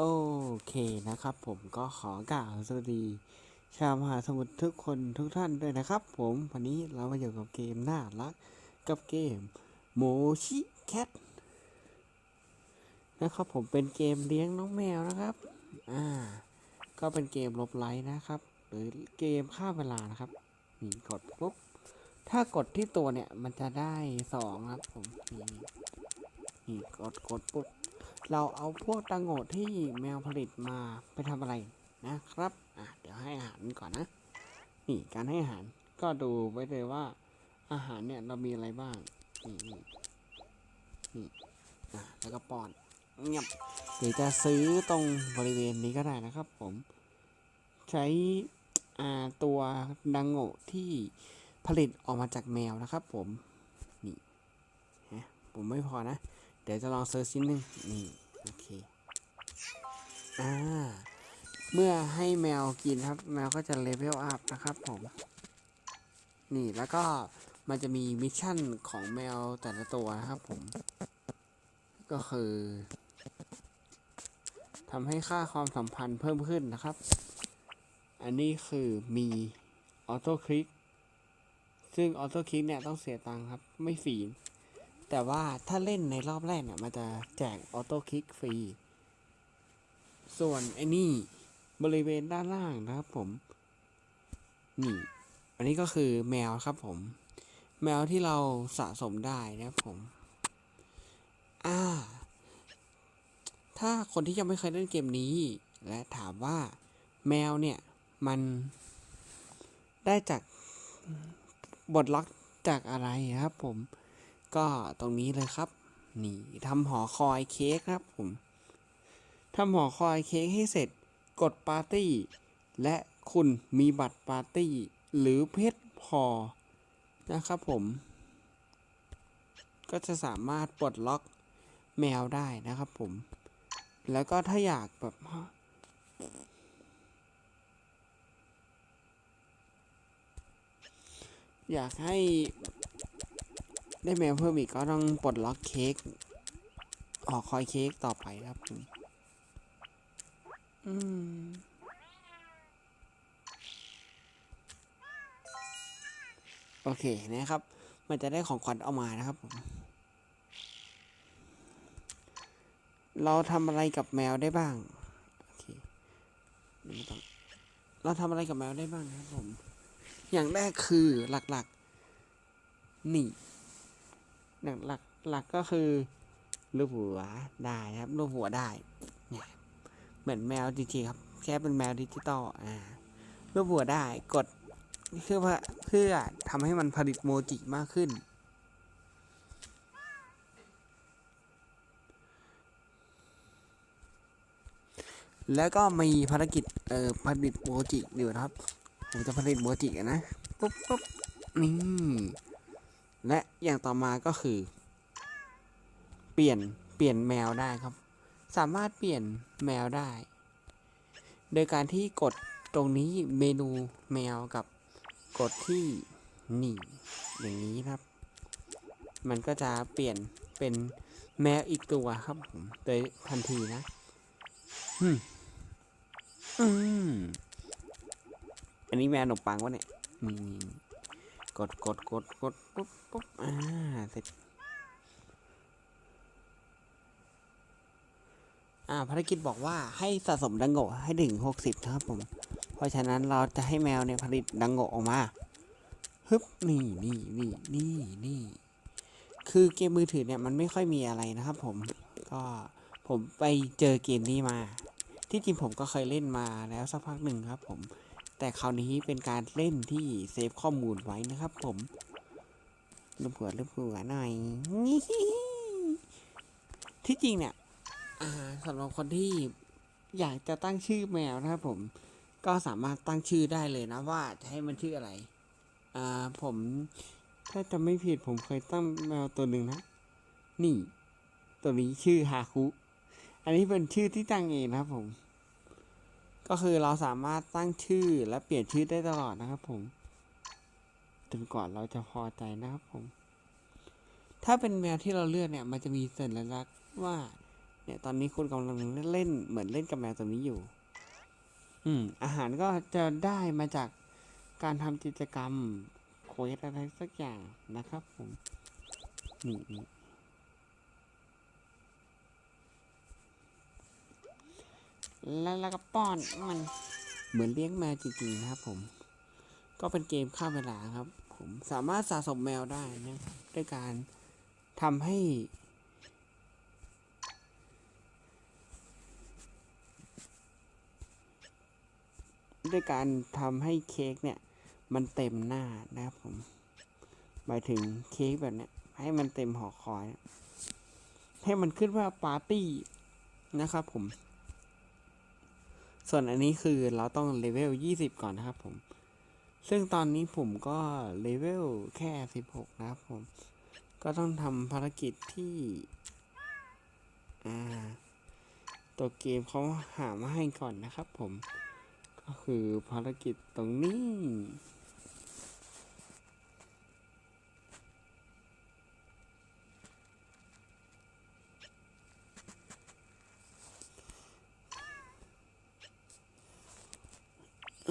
โอเคนะครับ ผมก็ขอกล่าวสวัสดีชาวมหาสมุทรทุกคนทุกท่านด้วยนะครับ ผมวันนี้เรามาอยู่กับเกมน่ารักกับเกมโมชิแคทนะครับผมเป็นเกมเลี้ยงน้องแมวนะครับอ่าก็เป็นเกมลบไลท์นะครับ หรือเกมฆ่าเวลานะครับนี่กดปุ๊บถ้ากดที่ตัวเนี่ยมันจะได้สองครับผมนี่นี่กดกดปุ๊บ เราเอาพวกตังโงดที่แมวผลิตมาไปทำอะไรนะครับอะเดี๋ยวให้อาหารก่อนนะ นี่การให้อาหารก็ดูไว้เลยว่า อาหารเนี่ยเรามีอะไรบ้าง นี่นี่นี่อะแล้วก็ป้อนเงียบหรือจะซื้อตรงบริเวณนี้ก็ได้นะครับ ผม ใช้อาตัวดังโงที่ผลิตออกมาจากแมวนะครับ ผม นี่ฮะผมไม่พอนะ ดี๋ยวจะลองเซิร์ชชิ้นหนึ่งนี่โอเคอ่าเมื่อให้แมวกินครับ แมวก็จะเลเวลอัพนะครับผมนี่แล้วก็มันจะมีมิชชั่นของแมวแต่ละตัวนะครับผม ก็คือทำให้ค่าความสัมพันธ์เพิ่มขึ้นนะครับ อันนี้คือมีออโต้คลิกซึ่งออโต้คลิกเนี่ยต้องเสียตังค์ครับ ไม่ฟรี แต่ว่าถ้าเล่นในรอบแรกเนี่ยมันจะแจกออโต้คลิกฟรี ส่วนไอ้นี่บริเวณด้านล่างนะครับผม นี่ อันนี้ก็คือแมวครับผม แมวที่เราสะสมได้นะครับผม อ่า ถ้าคนที่ยังไม่เคยเล่นเกมนี้ และถามว่าแมวเนี่ยมันได้จากบทล็อกจากอะไรครับผม ก็ตรงนี้เลยครับ นี่ทำหอคอยเค้กครับผมทำหอคอยเค้กให้เสร็จ กดปาร์ตี้ และคุณมีบัตรปาร์ตี้ หรือเพชรพอนะครับผม ก็จะสามารถปลดล็อกแมวได้นะครับผม แล้วก็ถ้าอยากแบบอยากให้ ได้แมวเพิ่มอีกก็ต้องปลดล็อกเค้กออกคอยเค้กต่อไปครับผมอืมโอเคนะครับ มันจะได้ของขวัญออกมานะครับผมเราทำอะไรกับแมวได้บ้างโอเคไม่ต้องเราทำอะไรกับแมวได้บ้างครับผม อย่างแรกคือหลักๆ นี่ หลักหลักหลักก็คือรูปหัวได้ครับรูปหัวได้เนี่ยเหมือนแมวจริงๆครับ แค่เป็นแมวดิจิตอลอ่ารูปหัวได้กดเพื่อเพื่อทำให้มันผลิตโมจิมากขึ้นแล้วก็มีภารกิจ เอ่อผลิตโมจิอยู่นะครับ ผมจะผลิตโมจิอะนะ ปุ๊บปุ๊บนี่ และอย่างต่อมาก็คือ เปลี่ยนเปลี่ยนแมวได้ครับ สามารถเปลี่ยนแมวได้ โดยการที่กดตรงนี้เมนูแมวกับกดที่นี่อย่างนี้ครับ มันก็จะเปลี่ยนเป็นแมวอีกตัวครับผมโดยทันทีนะอืมอืมอันนี้แมวขนมปังวะเนี่ยนี่ กดกดกดกดปุ๊บปุ๊บอ่าเสร็จอ่าภารกิจบอกว่าให้สะสมดังโงให้ถึงหกสิบครับผม เพราะฉะนั้นเราจะให้แมวเนี่ยผลิตดังโงออกมาฮึบนี่นี่นี่นี่นี่คือเกมมือถือเนี่ยมันไม่ค่อยมีอะไรนะครับผมก็ผมไปเจอเกมนี้มา ที่จริงผมก็เคยเล่นมาแล้วสักพักหนึ่งครับผม แต่คราวนี้เป็นการเล่นที่เซฟข้อมูลไว้นะครับ ผมรูปหัวรูปหัวหน่อยที่จริงเนี่ยสำหรับคนที่อยากจะตั้งชื่อแมวนะครับผม ก็สามารถตั้งชื่อได้เลยนะว่าจะให้มันชื่ออะไร อ่าผมถ้าจะไม่ผิดผมเคยตั้งแมวตัวหนึ่งนะ นี่ ตัวนี้ชื่อฮาคุ อันนี้เป็นชื่อที่ตั้งเองนะครับผม ก็คือเราสามารถตั้งชื่อและเปลี่ยนชื่อได้ตลอดนะครับผมจนกว่าเราจะพอใจนะครับผม ถ้าเป็นแมวที่เราเลือกเนี่ย มันจะมีสัญลักษณ์ว่า เนี่ยตอนนี้คุณกำลังเล่นเหมือนเล่นกับแมวตัวนี้อยู่ อืม อาหารก็จะได้มาจากการทำกิจกรรมเควสอะไรสักอย่างนะครับผมนี่ แล้วแล้วก็ป้อนมันเหมือนเลี้ยงแมวจริงๆนะครับผม ก็เป็นเกมฆ่าเวลาครับ ผมสามารถสะสมแมวได้นะครับด้วยการทำให้ ด้วยการทำให้เค้กเนี่ย มันเต็มหน้านะครับผมหมายถึงเค้กแบบเนี้ยให้มันเต็มหอคอย ให้มันขึ้นว่าปาร์ตี้นะครับผม ส่วนอันนี้คือเราต้องเลเวล 20 ก่อนนะครับผม ซึ่งตอนนี้ผมก็เลเวลแค่ 16 นะครับผม ก็ต้องทำภารกิจที่ อ่า ตัวเกมเขาหามาให้ก่อนนะครับผม ก็คือภารกิจตรงนี้ อ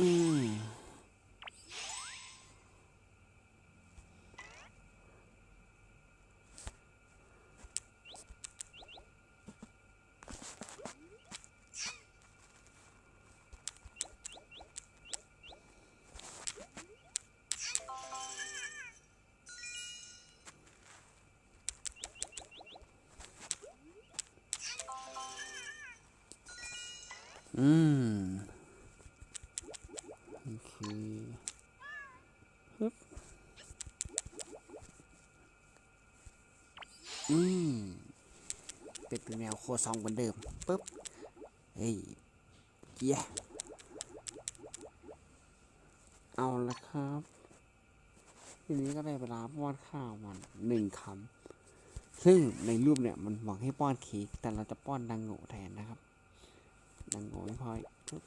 ืม คซองเหมือนเดิมปุ๊บเฮ้ยเย้เอาละครับทีนี้ก็ได้เวลาป้อนข้าวมันหนึ่งคำซึ่งในรูปเนี่ยมันบอกให้ป้อนเค้กแต่เราจะป้อนดังโง่แทนนะครับ ดังโง่ไม่พอปุ๊บ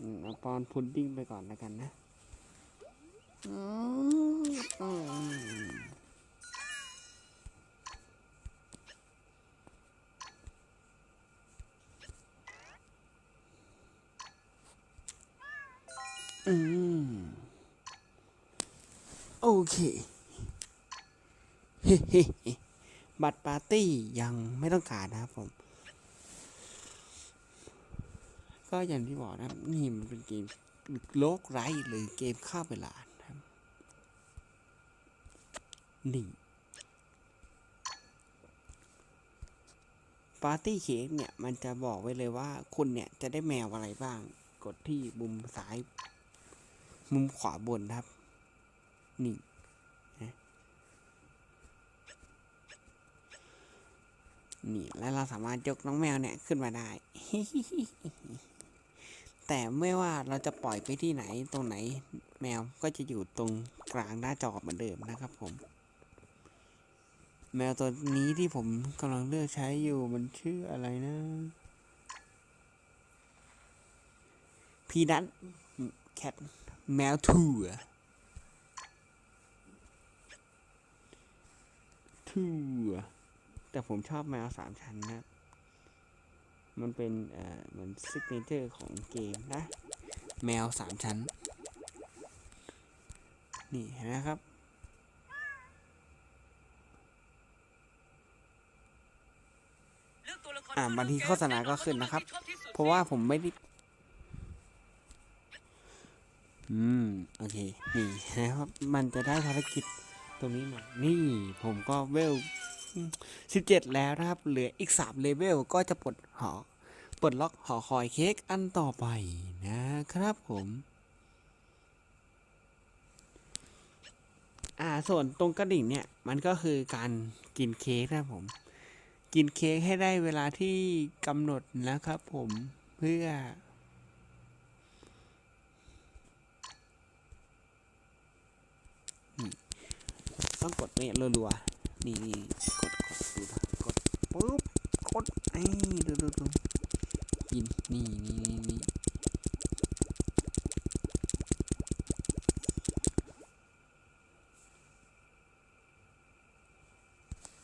อืมเอา ปอนพุดดิ้งไปก่อนแล้วกันนะอืมโอเคเฮ้เฮ้เฮ้บัตรปาร์ตี้ยังไม่ต้องการนะครับผม ก็อย่างที่บอกนะนี่มันเป็นเกมโลกไร้หรือเกมฆ่าเวลานะครับนี่ปาร์ตี้เค้กเนี่ย มันจะบอกไว้เลยว่า คุณเนี่ยจะได้แมวอะไรบ้าง กดที่มุมซ้าย มุมขวาบนครับ นี่นะนี่ แล้วเราสามารถยกน้องแมวเนี่ย ขึ้นมาได้ แต่ไม่ว่าเราจะปล่อยไปที่ไหนตรงไหนแมวก็จะอยู่ตรงกลางหน้าจอเหมือนเดิมนะครับผม แมวตัวนี้ที่ผมกำลังเลือกใช้อยู่มันชื่ออะไรนะพีนัทแคทแมวถั่วถั่วแต่ผมชอบแมวสามชั้นนะ มันเป็นเหมือนซิกเนเจอร์ของเกมนะ แมวสามชั้น นี่เห็นไหมครับ อ่าบางทีโฆษณาก็ขึ้นนะครับ เพราะว่าผมไม่ได้ อืม โอเค นี่นะครับ มันจะได้ภารกิจตรงนี้มา นี่ผมก็เวล สิบเจ็ดแล้วนะครับ เหลืออีกสามเลเวลก็จะปลดหอปลดล็อกหอคอยเค้กอันต่อไปนะครับผม อ่าส่วนตรงกระดิ่งเนี่ย มันก็คือการกินเค้กนะครับผม กินเค้กให้ได้เวลาที่กำหนดนะครับผมเพื่อต้องกดเนี่ยรัวๆ นี่ ดูกดปุ๊บกดไอ้ดูดูดูกินนี่นี่นี่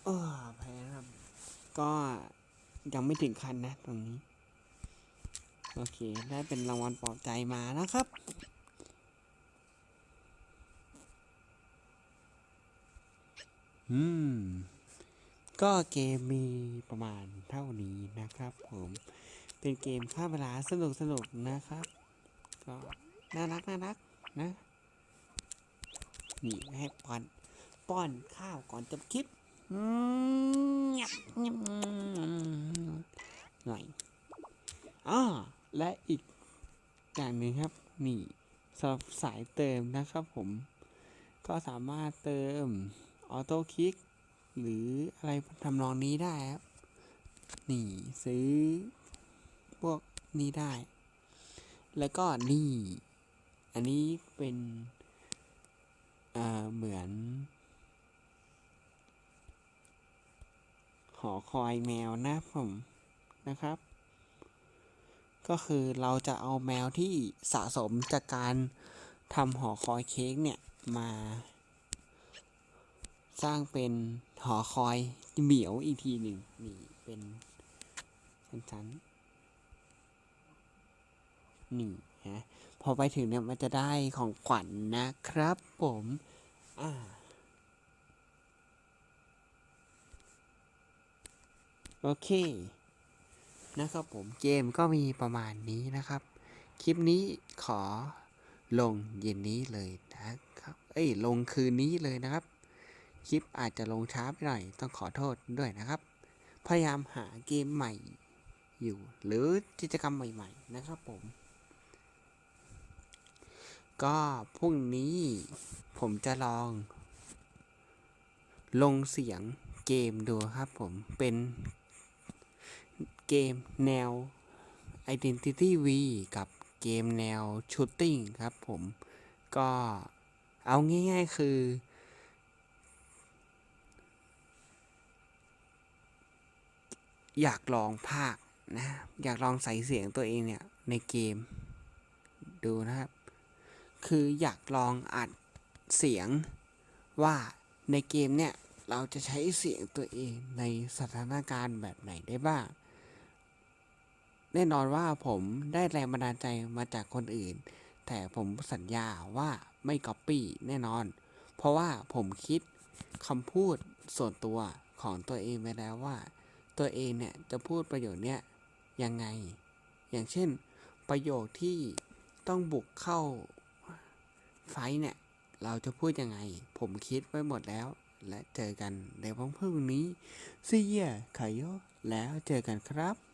เออแพ้ครับ ก็ยังไม่ถึงคันนะตรงนี้ โอเค ได้เป็นรางวัลปลอบใจมานะครับอืม ก็เกมมีประมาณเท่านี้นะครับผมเป็นเกมฆ่าเวลาสนุกสนุกนะครับ ก็น่ารักน่ารักนะ นี่ให้ป้อนป้อนข้าวก่อนจบคลิปหน่อยอ่าและอีกอย่างหนึ่งครับ นี่สำหรับสายเติมนะครับผม ก็สามารถเติมออโต้คลิก หรืออะไรทำนองนี้ได้ครับนี่ซื้อ พวกนี้ได้ แล้วก็นี่ อันนี้เป็นเอ่อเหมือน หอคอยแมวนะผมนะครับ ก็คือเราจะเอาแมวที่สะสมจากการทำหอคอยเค้กเนี่ยมาสร้างเป็น หอคอยเหมียวอีกทีหนึ่งนี่เป็นชั้นๆนี่ฮะพอไปถึงเนี่ยมันจะได้ของขวัญนนะครับผมอ่าโอเค นะครับผมเกมก็มีประมาณนี้นะครับ คลิปนี้ขอลงเย็นนี้เลยนะครับ เอ้ย ลงคืนนี้เลยนะครับ คลิปอาจจะลงช้าไปหน่อย ต้องขอโทษด้วยนะครับ พยายามหาเกมใหม่อยู่ หรือกิจกรรมใหม่ ๆ นะครับผม ก็พรุ่งนี้ผมจะลอง ลงเสียงเกมดูครับผมเป็นเกมแนว Identity V กับเกมแนว Shooting ครับผม ก็เอาง่ายๆคือ อยากลองภาคนะอยากลองใส่เสียงตัวเองเนี่ยในเกม ดูนะครับ คืออยากลองอัดเสียงว่าในเกมเนี่ยเราจะใช้เสียงตัวเองในสถานการณ์แบบไหนได้บ้าง แน่นอนว่าผมได้แรงบันดาลใจมาจากคนอื่น แต่ผมสัญญาว่าไม่ก๊อปปี้แน่นอน เพราะว่าผมคิดคำพูดส่วนตัวของตัวเองไปแล้วว่า ตัวเองเนี่ยจะพูดประโยคเนี้ยยังไง อย่างเช่น ประโยคที่ต้องบุกเข้าไฟเนี่ยเราจะพูดยังไง ผมคิดไว้หมดแล้ว และเจอกันในวันพรุ่งนี้ซีเยียไคโยแล้วเจอกันครับ